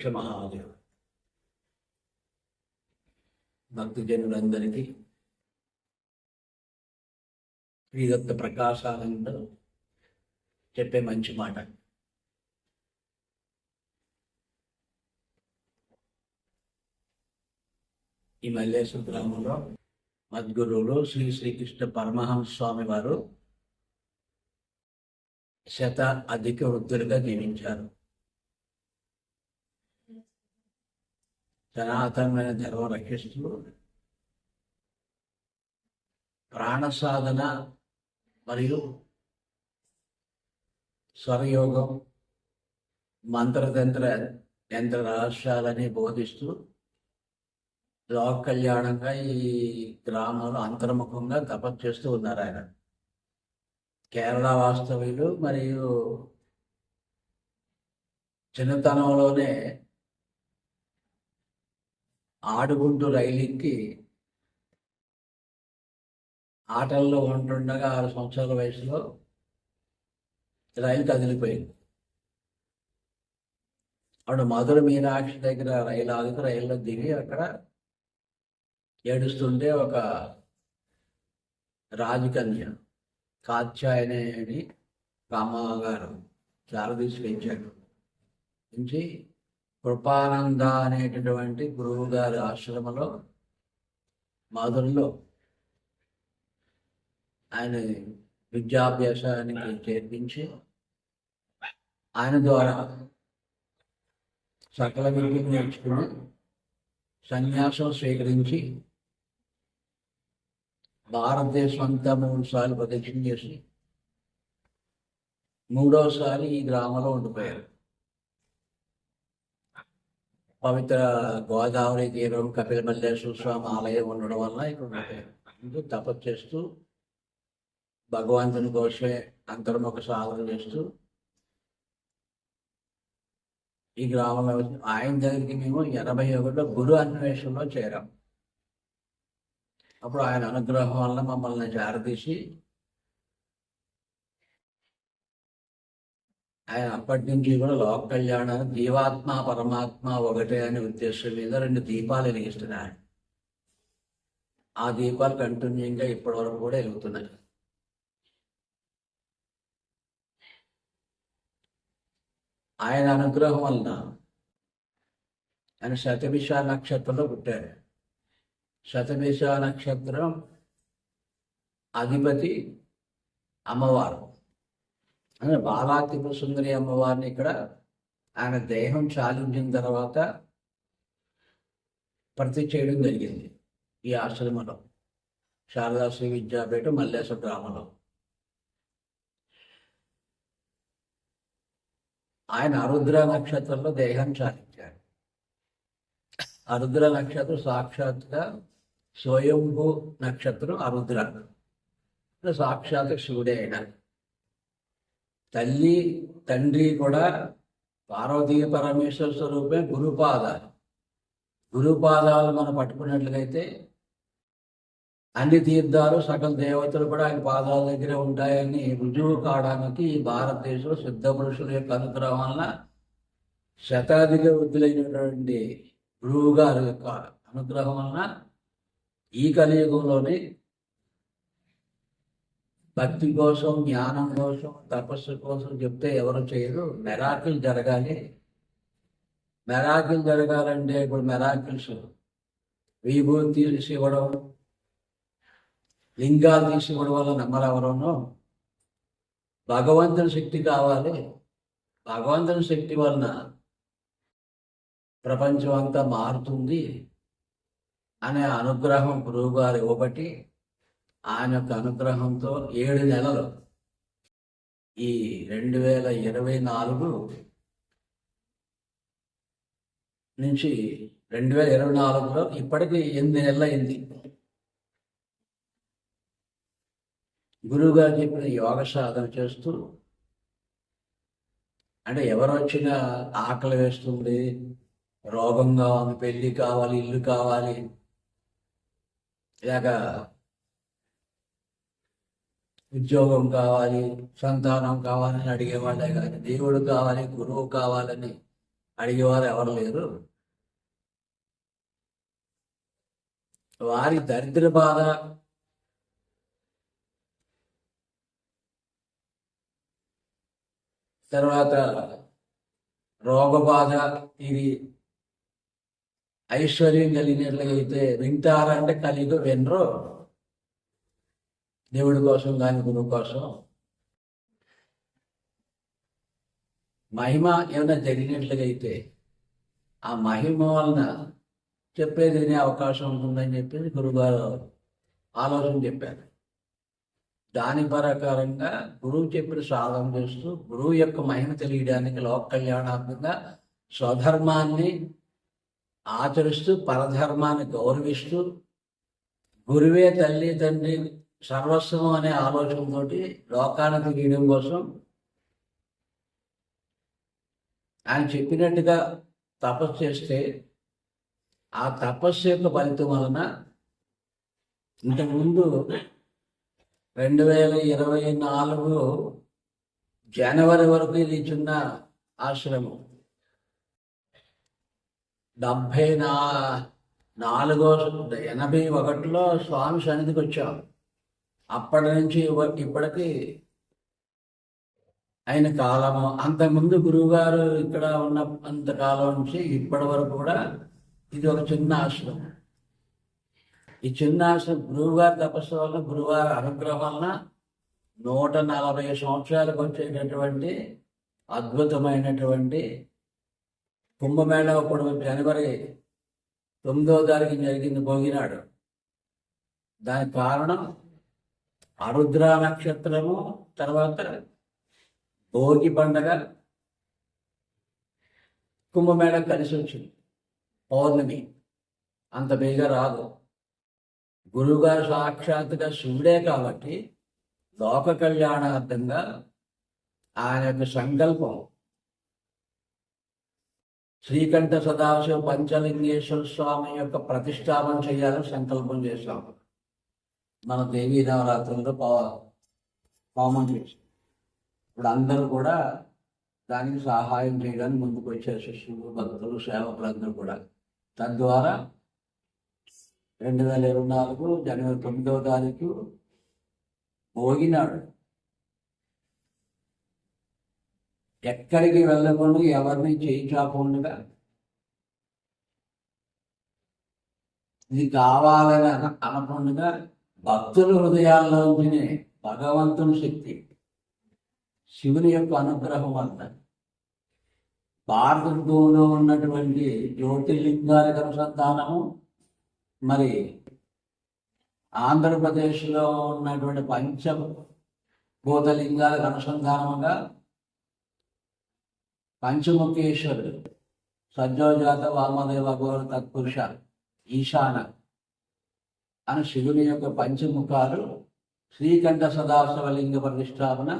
లక్ష మహాదేవ్ భక్తజనులందరికీ శ్రీదత్త ప్రకాశానంద చెప్పే మంచి మాట. ఈ మల్లేశ్వర గ్రామంలో మద్గురువులు శ్రీ శ్రీకృష్ణ పరమహంస స్వామి వారు శత అధిక వృద్ధులుగా జీవించారు. సనాతనమైన ధర్మ రక్షిస్తూ ప్రాణ సాధన మరియు స్వరయోగం మంత్రతంత్ర యంత్ర రహస్యాలని బోధిస్తూ లోక కళ్యాణంగా ఈ గ్రామంలో అంతర్ముఖంగా తపస్సు చేస్తూ ఉన్నారు ఆయన. కేరళ వాస్తవ్యులు మరియు చిన్నతనంలోనే ఆడుగుంటు రైలుకి ఆటల్లో ఉంటుండగా ఆరు సంవత్సరాల వయసులో రైలు కదిలిపోయింది. అప్పుడు మధుర మీనాక్షి దగ్గర రైలు ఆగుతూ రైల్లో దిగి అక్కడ ఏడుస్తుంటే ఒక రాజకన్య కాత్యాయనేని రామగారు చాలా తీసుకెళ్ళాడు నుంచి కృపానంద అనేటటువంటి గురువు గారి ఆశ్రమంలో మాధుర్లో ఆయన విద్యాభ్యాసానికి చేర్పించి ఆయన ద్వారా సకల విద్యను నేర్చుకుని సన్యాసం స్వీకరించి భారతదేశం అంతా మూడు సార్లు ప్రదక్షిణ చేసి మూడోసారి ఈ గ్రామంలో ఉండిపోయారు. పవిత్ర గోదావరి తీరం కపిలమల్లేశ్వర స్వామి ఆలయం ఉండడం వల్ల ఇక్కడ ఉండిపోయారు అందరూ తపస్సు చేస్తూ భగవంతుని కోసమే అంతర్ముఖ సాధన చేస్తూ ఈ గ్రామంలో ఆయన దగ్గరికి మేము ఎనభై ఒకటిలో గురు అన్వేషణలో చేరాం. అప్పుడు ఆయన అనుగ్రహం వల్ల మమ్మల్ని జారదీసి ఆయన అప్పటి నుంచి కూడా లోక కళ్యాణం జీవాత్మ పరమాత్మ ఒకటే అనే ఉద్దేశం మీద రెండు దీపాలు వెలిగిస్తున్నాడు ఆ దీపాలు కంటిన్యూగా ఇప్పటి వరకు కూడా వెలుగుతున్నాయి. ఆయన అనుగ్రహం వలన ఆయన శతభిష నక్షత్రంలో పుట్టారు శతభిష నక్షత్రం అధిపతి అమ్మవారు. అంటే బాలాత్రిపుర సుందరి అమ్మవారిని ఇక్కడ ఆయన దేహం చాలించిన తర్వాత ప్రతి చేయడం జరిగింది ఈ ఆశ్రమంలో. శారదా శ్రీ విద్యాపీఠ మల్లేశ్వర గ్రామంలో. ఆయన అరుద్ర నక్షత్రంలో దేహం చాలించారు అరుద్ర నక్షత్రం సాక్షాత్గా స్వయంభూ నక్షత్రం అరుద్ర సాక్షాత్ శివుడే అయినారు తల్లి తండ్రి కూడా పార్వతీ పరమేశ్వర స్వరూపమే గురుపాదాలు. గురుపాదాలు మనం పట్టుకున్నట్లయితే అన్ని తీర్థాలు సకల దేవతలు కూడా ఆయన పాదాల దగ్గర ఉంటాయని రుజువు కావడానికి ఈ భారతదేశంలో సిద్ధ పురుషుల యొక్క అనుగ్రహం వలన శతాధిక వృద్ధులైనటువంటి గురువు గారి యొక్క అనుగ్రహం వలన ఈ కలియుగంలోనే భక్తి కోసం జ్ఞానం కోసం తపస్సు కోసం చెప్తే ఎవరు చేయరు. మెరాకిల్ జరగాలి. మెరాకిల్ జరగాలంటే ఇప్పుడు మెరాకిల్స్ విభూతి తీసి ఇవ్వడం లింగాలు తీసి ఇవ్వడం వల్ల నమ్మరెవరనో భగవంతుని శక్తి కావాలి. భగవంతుని శక్తి వలన ప్రపంచం అంతా మారుతుంది అనే అనుగ్రహం గురువుగారు ఇవ్వబట్టి ఆయన యొక్క అనుగ్రహంతో ఏడు నెలలు. ఈ రెండు వేల ఇరవై నాలుగు నుంచి రెండు వేల ఇరవై నాలుగులో ఇప్పటికి ఎనిమిది నెలలు అయింది గురువుగారు చెప్పిన యోగ సాధన చేస్తూ అంటే ఎవరు వచ్చినా ఆకలి వేస్తుంది రోగం కావాలి పెళ్ళి కావాలి ఇల్లు కావాలి ఇలాగా ఉద్యోగం కావాలి సంతానం కావాలని అడిగేవాళ్ళే కానీ దేవుడు కావాలి గురువు కావాలని అడిగేవారు ఎవరు లేరు. వారి దరిద్ర బాధ తర్వాత రోగ బాధ ఇది ఐశ్వర్యం కలిగినట్లయితే వింటారంటే కలిగి వినరు. దేవుడి కోసం కానీ గురువు కోసం. మహిమ ఏమైనా జరిగినట్లుగైతే ఆ మహిమ వలన చెప్పేది వినే అవకాశం ఉంటుందని చెప్పేసి గురుగారు ఆలోచన చెప్పారు. దాని ప్రకారంగా గురువు చెప్పిన సాధన చేస్తూ గురువు యొక్క మహిమ తెలియడానికి లోక కళ్యాణాత్మకంగా స్వధర్మాన్ని ఆచరిస్తూ పరధర్మాన్ని గౌరవిస్తూ గురువే తల్లి తండ్రి సర్వస్వం అనే ఆలోచనతో లోకానికి గీయడం కోసం ఆయన చెప్పినట్టుగా తపస్సు చేస్తే ఆ తపస్సు యొక్క ఫలితం వలన ఇంతకుముందు రెండు వేల ఇరవై నాలుగు జనవరి వరకు ఇది చిన్న ఆశ్రమం. డెబ్భై నా నాలుగో ఎనభై ఒకటిలో స్వామి సన్నిధికి వచ్చాం. అప్పటి నుంచి ఇవ- ఇప్పటికి ఆయన కాలము అంతకుముందు గురువుగారు ఇక్కడ ఉన్న అంతకాలం నుంచి ఇప్పటి వరకు కూడా ఇది ఒక చిన్న ఆశ్రమం. ఈ చిన్న ఆశ్రమం గురువుగారి తపస్సు వల్ల గురువారి అనుగ్రహం వలన నూట నలభై సంవత్సరాలకు వచ్చేటటువంటి అద్భుతమైనటువంటి కుంభమేళ ఇప్పుడు జనవరి తొమ్మిదో తారీఖు జరిగింది భోగినాడు. దానికి కారణం ఆరుద్ర నక్షత్రము తర్వాత భోగి పండగ కుంభమేళ కలిసి వచ్చింది. పౌర్ణమి అంత బేగా రాదు. గురువుగారు సాక్షాత్తుగా శివుడే కాబట్టి లోక కళ్యాణార్థంగా ఆయన యొక్క సంకల్పం శ్రీకంఠ సదాశివ పంచలింగేశ్వర స్వామి యొక్క ప్రతిష్టాపన చేయాలని సంకల్పం చేశాము. మన దేవీ నవరాత్రులతో పా ఇప్పుడు అందరూ కూడా దానికి సహాయం చేయడానికి ముందుకు వచ్చారు శిష్యులు భక్తులు సేవకులందరూ కూడా. తద్వారా రెండు వేల ఇరవై నాలుగు జనవరి తొమ్మిదవ తారీఖు భోగినాడు. ఎక్కడికి వెళ్ళకుండా ఎవరిని చేయి చాపకుండా ఇది కావాలని అన- అనకుండా భక్తుల హృదయాల్లో ఉంచిన భగవంతుని శక్తి శివుని యొక్క అనుగ్రహం అంత భారతదేశంలో ఉన్నటువంటి జ్యోతిర్లింగాలకు అనుసంధానము మరి ఆంధ్రప్రదేశ్లో ఉన్నటువంటి పంచ భూతలింగాలకు అనుసంధానముగా పంచముఖేశ్వరుడు సజ్జోజాత వామదేవ గౌర తత్పురుష ఈశాన అని శివుని యొక్క పంచముఖాలు శ్రీకంఠ సదాశివలింగ ప్రతిష్టాపన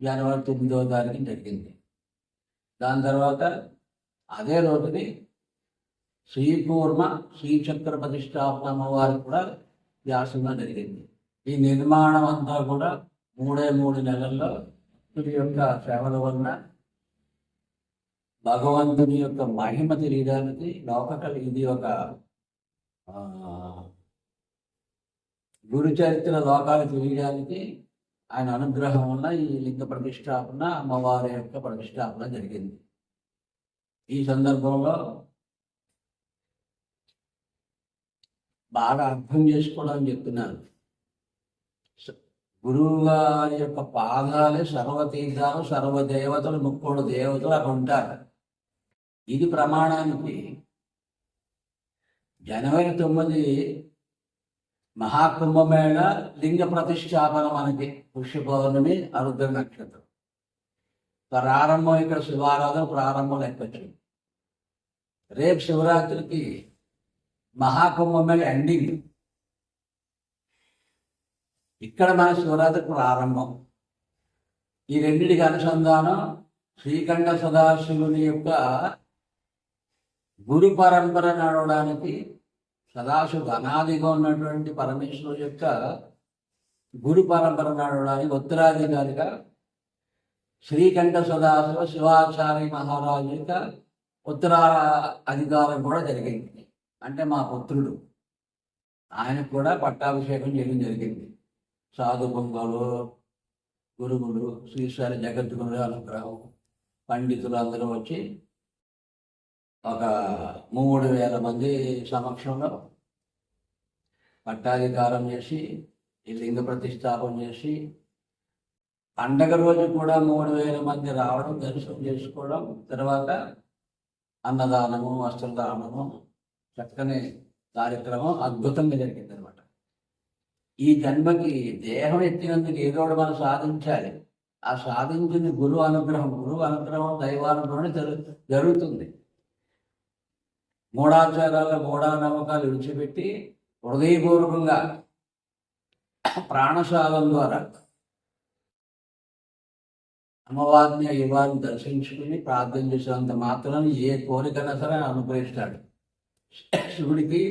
జనవరి తొమ్మిదవ తారీఖు జరిగింది. దాని తర్వాత అదే రోజుని శ్రీకూర్మ శ్రీచక్ర ప్రతిష్టాపన అమ్మవారికి కూడా వ్యాసంగా జరిగింది. ఈ నిర్మాణం అంతా కూడా మూడే మూడు నెలల్లో భక్తుడి యొక్క సేవల వలన భగవంతుని యొక్క మహిమ తెలియడానికి లోకకల్ ఇది ఒక గురు చరిత్ర లోకాలు తెలియడానికి ఆయన అనుగ్రహం వల్ల ఈ లింగ ప్రతిష్టాపన అమ్మవారి యొక్క ప్రతిష్టాపన జరిగింది. ఈ సందర్భంలో బాగా అర్థం చేసుకోవడం చెప్తున్నాను. గురువు గారి యొక్క పాదాలే సర్వతీర్థాలు సర్వదేవతలు ముక్కోడు దేవతలు అక్కడ ఉంటారు. ఇది ప్రమాణానికి జనవరి తొమ్మిది మహాకుంభమేళ లింగ ప్రతిష్టాపన మనకి పుష్య పౌర్ణమి అరుద్ర నక్షత్రం. ప్రారంభం ఇక్కడ శివారాధన ప్రారంభం లెక్కొచ్చు రేపు శివరాత్రికి మహాకుంభమేళ ఎండింగ్ ఇక్కడ మన శివరాత్రి ప్రారంభం. ఈ రెండిటికి అనుసంధానం శ్రీకంఠ సదాశివుని యొక్క గురు పరంపర నడవడానికి సదాశివ అనాదిగా ఉన్నటువంటి పరమేశ్వరు యొక్క గురు పరంపర నడవడానికి ఉత్తరాధికారిగా శ్రీకంఠ సదాశివ శివాచార్య మహారాజు యొక్క ఉత్తర అధికారం కూడా జరిగింది. అంటే మా పుత్రుడు. ఆయనకు కూడా పట్టాభిషేకం చేయడం జరిగింది. సాధు బొంగలు గురువులు శ్రీశాలి జగద్గురు అనుగ్రహం పండితులు అందరూ వచ్చి ఒక మూడు వేల మంది సమక్షంలో పట్టాధికారం చేసి ఈ లింగ ప్రతిష్టాపన చేసి పండగ రోజు కూడా మూడు వేల మంది రావడం దర్శనం చేసుకోవడం తర్వాత అన్నదానము వస్త్రదానము చక్కని కార్యక్రమం అద్భుతంగా జరిగింది అనమాట ఈ జన్మకి దేహం ఎత్తినందుకు ఏదో మనం సాధించాలి. ఆ సాధించింది గురువు అనుగ్రహం గురువు అనుగ్రహం దైవానుగ్రహం జరుగు జరుగుతుంది. మూఢాచారాల మూఢానమ్మకాలు విడిచిపెట్టి హృదయపూర్వకంగా ప్రాణశాలం ద్వారా అమ్మవారిని అయ్యవారిని దర్శించుకుని ప్రార్థన చేసేంత మాత్రం ఏ కోరికైనా సరే ఆయన అనుగ్రహిస్తాడు. శివుడికి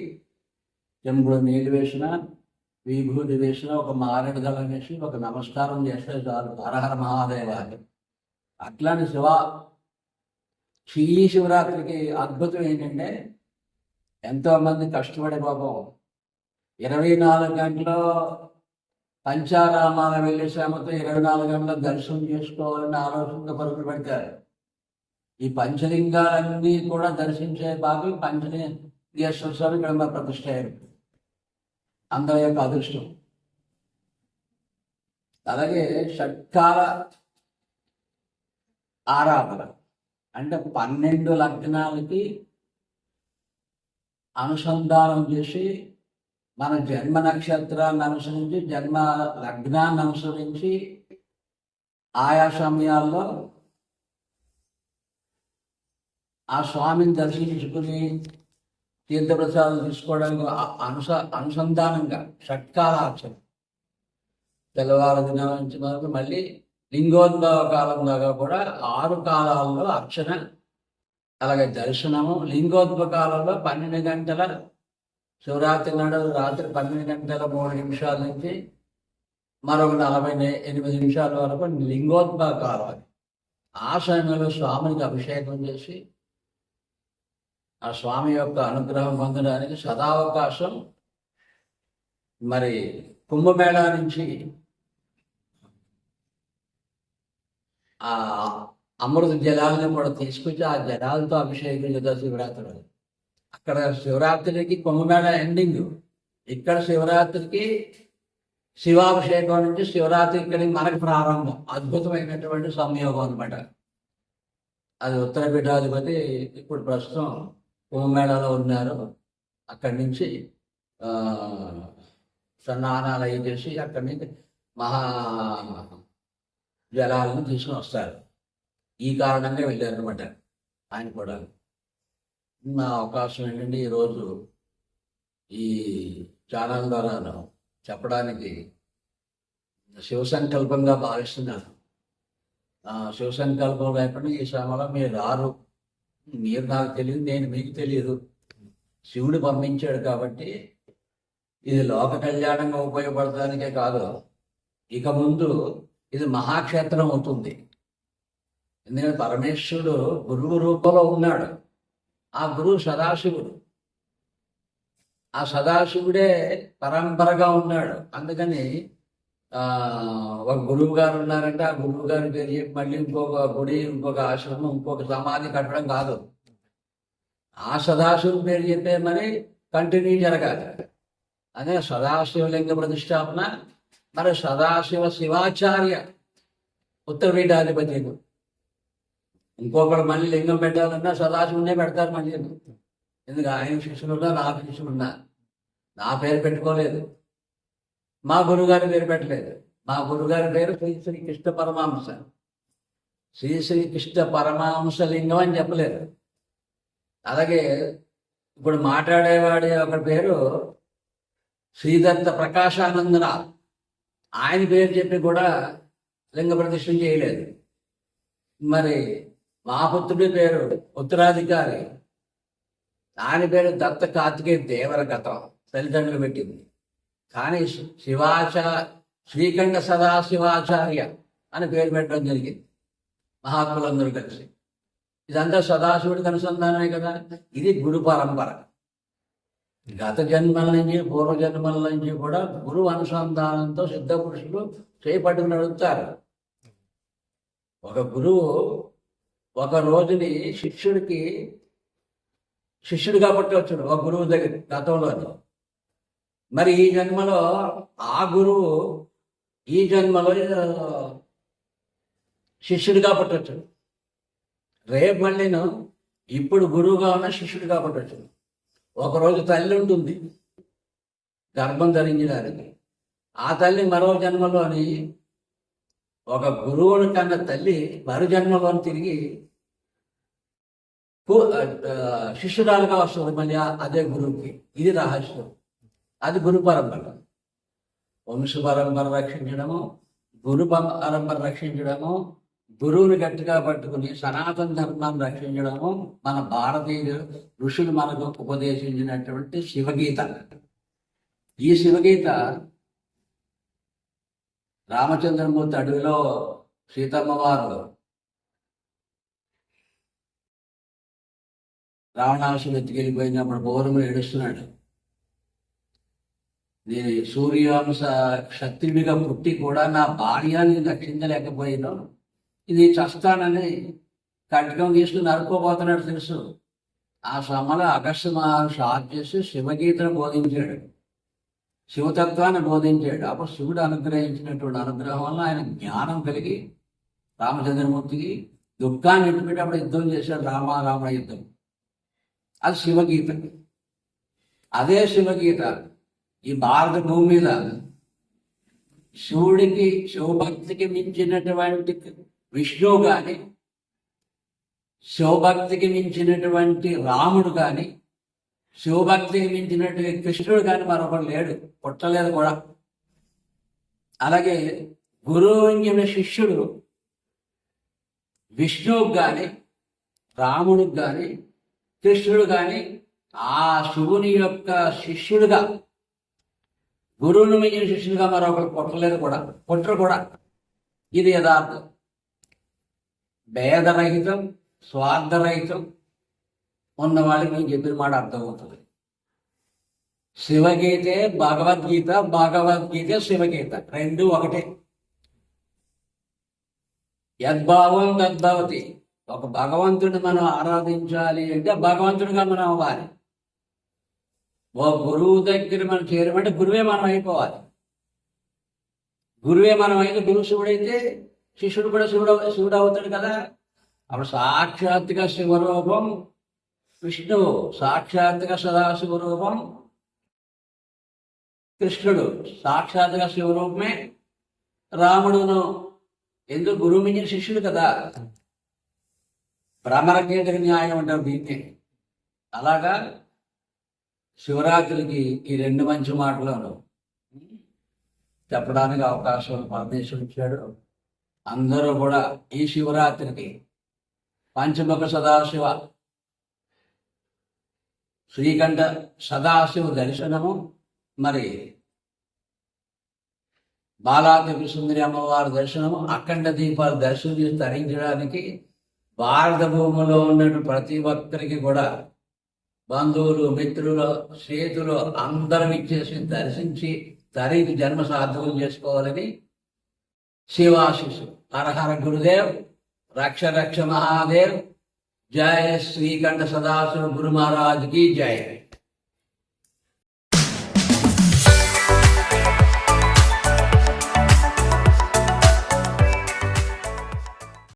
చెంబుడు నీళ్ళు వేసిన విభూతి వేసిన ఒక మారేడు దళం వేసి ఒక నమస్కారం చేస్తే చాలు. హరహర మహాదేవ అట్లానే అట్లాంటి శివ ఈ శివరాత్రికి అద్భుతం ఏంటంటే ఎంతోమంది కష్టపడే పాపం. ఇరవై నాలుగు గంటలు పంచారామాల వెళ్ళే శ్రమతో ఇరవై నాలుగు గంటల దర్శనం చేసుకోవాలని ఆలోచనతో పరుగులు పెడతారు. ఈ పంచలింగాలన్నీ కూడా దర్శించే బాబు పంచలింగేశ్వర స్వామి ఇక్కడ ప్రతిష్ట అయ్యారు. అందరి యొక్క అదృష్టం. అలాగే షట్కాల ఆరాధన. అంటే పన్నెండు లగ్నాలకి అనుసంధానం చేసి మన జన్మ నక్షత్రాన్ని అనుసరించి జన్మ లగ్నాన్ని అనుసరించి ఆయా సమయాల్లో ఆ స్వామిని దర్శించుకుని తీర్థప్రసాదం తీసుకోవడానికి అనుస అనుసంధానంగా షట్కాలార్చన తెల్లవారు దినం నుంచి మొదలు మళ్ళీ లింగోద్భవ కాలం దాకా కూడా ఆరు కాలాల్లో అర్చన అలాగే దర్శనము లింగోద్భవ కాలంలో పన్నెండు గంటల శివరాత్రి నాడు రాత్రి పన్నెండు గంటల మూడు నిమిషాల నుంచి మరొక నలభై ఎనిమిది నిమిషాల వరకు లింగోద్భవ కాలం అది. ఆ సమయంలో స్వామికి అభిషేకం చేసి ఆ స్వామి యొక్క అనుగ్రహం పొందడానికి సదావకాశం మరి కుంభమేళా నుంచి ఆ అమృత జలాలను కూడా తీసుకొచ్చి ఆ జలాలతో అభిషేకం చేద్దాం అక్కడ శివరాత్రికి కుంభమేళ ఎండింగ్ ఇక్కడ శివరాత్రికి శివాభిషేకం నుంచి శివరాత్రి ఇక్కడికి మనకు ప్రారంభం. అద్భుతమైనటువంటి సంయోగం అనమాట అది ఉత్తర పీఠాధిపతి ఇప్పుడు ప్రస్తుతం కుంభమేళాలో ఉన్నారు. అక్కడి నుంచి ఆ, అయ్యి చేసి అక్కడి నుంచి మహా జలాలను తీసుకుని వస్తారు. ఈ కారణంగా వెళ్ళారు అనమాట ఆయన కూడా. నా అవకాశం ఏంటంటే ఈరోజు ఈ ఛానల్ ద్వారా చెప్పడానికి శివ సంకల్పంగా భావిస్తున్నాను. శివ సంకల్పం లేకుండా ఈ శ్రమలో మీరు రారు. మీరు నాకు తెలియదు నేను మీకు తెలియదు. శివుడు పంపించాడు కాబట్టి ఇది లోక కళ్యాణంగా ఉపయోగపడటానికే కాదు. ఇక ముందు ఇది మహాక్షేత్రం అవుతుంది. ఎందుకంటే పరమేశ్వరుడు గురువు రూపంలో ఉన్నాడు. ఆ గురువు సదాశివుడు. ఆ సదాశివుడే పరంపరగా ఉన్నాడు. అందుకని ఆ ఒక గురువు గారు ఉన్నారంటే ఆ గురువు గారి పేరు చెప్పి మళ్ళీ ఇంకొక గుడి ఇంకొక ఆశ్రమం ఇంకొక సమాధి కట్టడం కాదు. ఆ సదాశివుడు పేరు చెప్పే మరి కంటిన్యూ జరగాలి. అదే సదాశివలింగ ప్రతిష్టాపన మరి సదాశివ శివాచార్య ఉత్తరపీఠాధిపతి ఇంకొకడు మళ్ళీ లింగం పెట్టాలన్నా సదాశివునే పెడతారు మళ్ళీ. ఎందుకు? ఆయన శిష్యులున్నా నా శిష్యులున్నా. నా పేరు పెట్టుకోలేదు. మా గురుగారి పేరు పెట్టలేదు. మా గురుగారి పేరు శ్రీ శ్రీ కృష్ణ పరమాంస శ్రీ శ్రీ కృష్ణ పరమాంస లింగం అని చెప్పలేదు. అలాగే ఇప్పుడు మాట్లాడేవాడి ఒక పేరు శ్రీదత్త ప్రకాశానందనాథ్. ఆయన పేరు చెప్పి కూడా లింగ ప్రతిష్టం చేయలేదు. మరి మా పుత్రుడి పేరు ఉత్తరాధికారి. ఆయన పేరు దత్త కార్తికేయ దేవర గతం తల్లిదండ్రులు పెట్టింది. కానీ శివాచ శ్రీకంఠ సదాశివాచార్య అని పేరు పెట్టడం జరిగింది. మహాత్ములందరూ కలిసి. ఇదంతా సదాశివుడికి అనుసంధానమే కదా. ఇది గురు పరంపర. గత జన్మల నుంచి పూర్వ జన్మల నుంచి కూడా గురువు అనుసంధానంతో సిద్ధ పురుషులు చేపట్టుకుని నడుపుతారు. ఒక గురువు ఒక రోజుని శిష్యుడికి శిష్యుడిగా పట్టవచ్చుడు ఒక గురువు దగ్గర గతంలోని. మరి ఈ జన్మలో ఆ గురువు ఈ జన్మలో శిష్యుడిగా పట్టవచ్చు రేపు మళ్ళీను ఇప్పుడు గురువుగా ఉన్న శిష్యుడిగా పట్టవచ్చు ఒకరోజు తల్లి ఉంటుంది. గర్భం ధరించడానికి. ఆ తల్లి మరో జన్మలోని ఒక గురువుని కన్న తల్లి మరు జన్మలోని తిరిగి శిష్యురాలుగా వస్తుంది మళ్ళీ అదే గురువుకి. ఇది రహస్యం. అది గురు పరంపర. వంశ పరంపర రక్షించడము గురు పరంపర రక్షించడము గురువుని గట్టిగా పట్టుకుని సనాతన ధర్మాన్ని రక్షించడము మన భారతీయ ఋషులు మనకు ఉపదేశించినటువంటి శివగీత. ఈ శివగీత రామచంద్రమూర్తి అడవిలో సీతమ్మ వారు రావణాసుడు ఎత్తుకెళ్ళిపోయినప్పుడు పౌరములు ఏడుస్తున్నాడు. నేను సూర్యాంశ క్షత్రియుడిగా పుట్టి కూడా నా భార్యని రక్షించలేకపోయినా ఇది చస్తానని కట్కం తీసుకుని నరుకోబోతున్నాడు తెలుసు. ఆ సమలో అగస్త్య మహర్షి ఆప్ చేసి శివగీతను బోధించాడు. శివతత్వాన్ని బోధించాడు. అప్పుడు శివుడు అనుగ్రహించినటువంటి అనుగ్రహం వల్ల ఆయన జ్ఞానం కలిగి రామచంద్రమూర్తికి దుఃఖాన్ని ఎట్టుపెట్టేప్పుడు యుద్ధం చేశాడు రామారామ యుద్ధం. అది శివగీత. అదే శివగీత ఈ భారత భూమి మీద శివుడికి శివభక్తికి మించినటువంటి విష్ణువు కానీ శివభక్తికి మించినటువంటి రాముడు కానీ శివభక్తికి మించినటువంటి కృష్ణుడు కానీ మరొకడు లేడు పుట్టలేదు కూడా. అలాగే గురువు శిష్యుడు విష్ణువుకు కానీ రాముడికి కానీ కృష్ణుడు కానీ ఆ శివుని యొక్క శిష్యుడుగా గురువుని మించిన శిష్యుడిగా మరొకరు పుట్టలేదు కూడా పుట్టరు కూడా. ఇది యథార్థం. భేదరహితం స్వార్థరహితం ఉన్న వాళ్ళకి నేను చెప్పిన మాట అర్థమవుతుంది. శివగీతే భగవద్గీత భగవద్గీత శివగీత రెండు ఒకటే. యద్భావం తద్భవతి. ఒక భగవంతుడిని మనం ఆరాధించాలి అంటే భగవంతుడిగా మనం అవ్వాలి. ఓ గురువు దగ్గర మనం చేరమంటే గురువే మనం అయిపోవాలి. గురువే మనం అయితే గురువు శివుడైతే శిష్యుడు కూడా శివుడు శివుడు అవుతాడు కదా? అప్పుడు సాక్షాత్గా శివరూపం విష్ణువు సాక్షాత్గా సదాశివరూపం కృష్ణుడు సాక్షాత్గా శివరూపమే రాముడును ఎందుకు? గురువు మించిన శిష్యుడు కదా. భ్రమరకేతక న్యాయం అంటారు దీన్ని. అలాగా? శివరాత్రికి ఈ రెండు మంచి మాటలను చెప్పడానికి అవకాశం పరమేశ్వరుడు ఇచ్చాడు. అందరూ కూడా ఈ శివరాత్రికి పంచముఖ సదాశివ శ్రీకంఠ సదాశివ దర్శనము. మరి బాలాదేవి సుందరి అమ్మవారి దర్శనము అఖండ దీపాలు దర్శనం చేసి తరించడానికి భారత భూమిలో ఉన్న ప్రతి ఒక్కరికి కూడా బంధువులు మిత్రులు స్నేహితులు అందరం ఇచ్చేసి దర్శించి తరికి జన్మ సార్థకం చేసుకోవాలని శివాశిషు. హరహర గురుదేవ్ రక్ష రక్ష మహాదేవ్. జయ శ్రీకంఠ సదాశివ గురు మహారాజ్కి జయ.